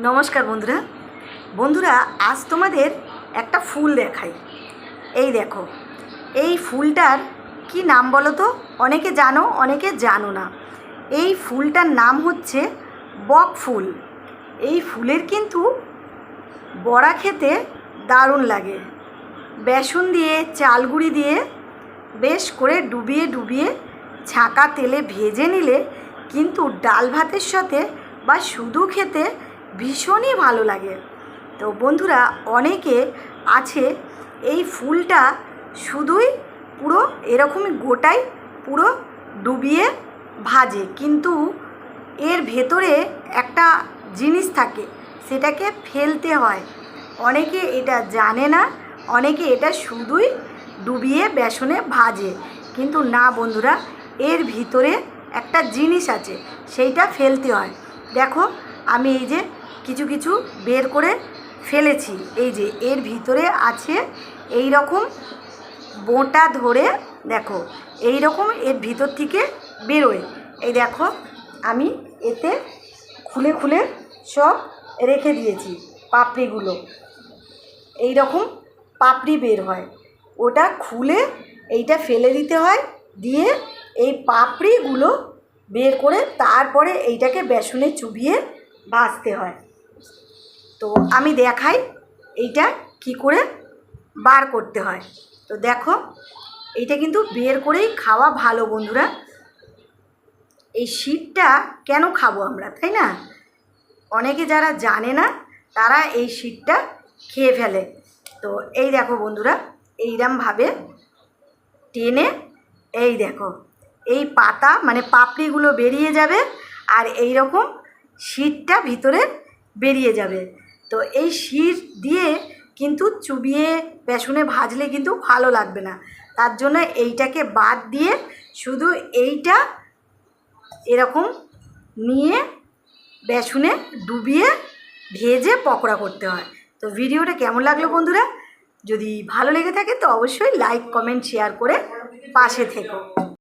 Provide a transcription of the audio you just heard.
নমস্কার বন্ধুরা। বন্ধুরা, আজ তোমাদের একটা ফুল দেখাই। এই দেখো, এই ফুলটার কি নাম বলো তো? অনেকে জানো অনেকে জানো না। এই ফুলটার নাম হচ্ছে বক ফুল। এই ফুলের কিন্তু বড়া খেতে দারুণ লাগে। বেসন দিয়ে, চালগুড়ি দিয়ে বেশ করে ডুবিয়ে ডুবিয়ে ছাঁকা তেলে ভেজে নিলে কিন্তু ডাল ভাতের সাথে বা শুধু খেতে ভীষণই ভালো লাগে। তো বন্ধুরা, অনেকে আছে, এই ফুলটা শুধুই পুরো এরকমই গোটাই পুরো ডুবিয়ে ভাজে। কিন্তু এর ভেতরে একটা জিনিস থাকে, সেটাকে ফেলতে হয়। অনেকে এটা জানে না, অনেকে এটা শুধুই ডুবিয়ে বেসনে ভাজে। কিন্তু না বন্ধুরা, এর ভিতরে একটা জিনিস আছে, সেইটা ফেলতে হয়। দেখো, আমি এই যে কিছু কিছু বের করে ফেলেছি। এই যে, এর ভিতরে আছে এই রকম বোঁটা ধরে, দেখো এই রকম এর ভিতর থেকে বেরোয়। এই দেখো, আমি এতে খুলে খুলে সব রেখে দিয়েছি পাপড়িগুলো। এই রকম পাপড়ি বের হয়। ওটা খুলে এইটা ফেলে দিতে হয়, দিয়ে এই পাপড়িগুলো বের করে তারপরে এইটাকে বেসনে চুবিয়ে ভাজতে হয়। তো আমি দেখাই এইটা কি করে বার করতে হয়। তো দেখো, এইটা কিন্তু বের করেই খাওয়া ভালো বন্ধুরা। এই শীতটা কেন খাব আমরা, তাই না? অনেকে যারা জানে না, তারা এই শীতটা খেয়ে ফেলে। তো এই দেখো বন্ধুরা, এইরমভাবে টেনে এই দেখো, এই পাতা মানে পাপড়িগুলো বেরিয়ে যাবে আর এই রকম শীতটা ভিতরে বেরিয়ে যাবে। তো এই শির দিয়ে কিন্তু চুবিয়ে বেসনে ভাজলে কিন্তু ভালো লাগবে না। তার জন্য এইটাকে বাদ দিয়ে শুধু এইটা এরকম নিয়ে বেসনে ডুবিয়ে ভেজে পকোড়া করতে হয়। তো ভিডিওটা কেমন লাগল বন্ধুরা? যদি ভালো লেগে থাকে তো অবশ্যই লাইক কমেন্ট শেয়ার করে পাশে থেকো।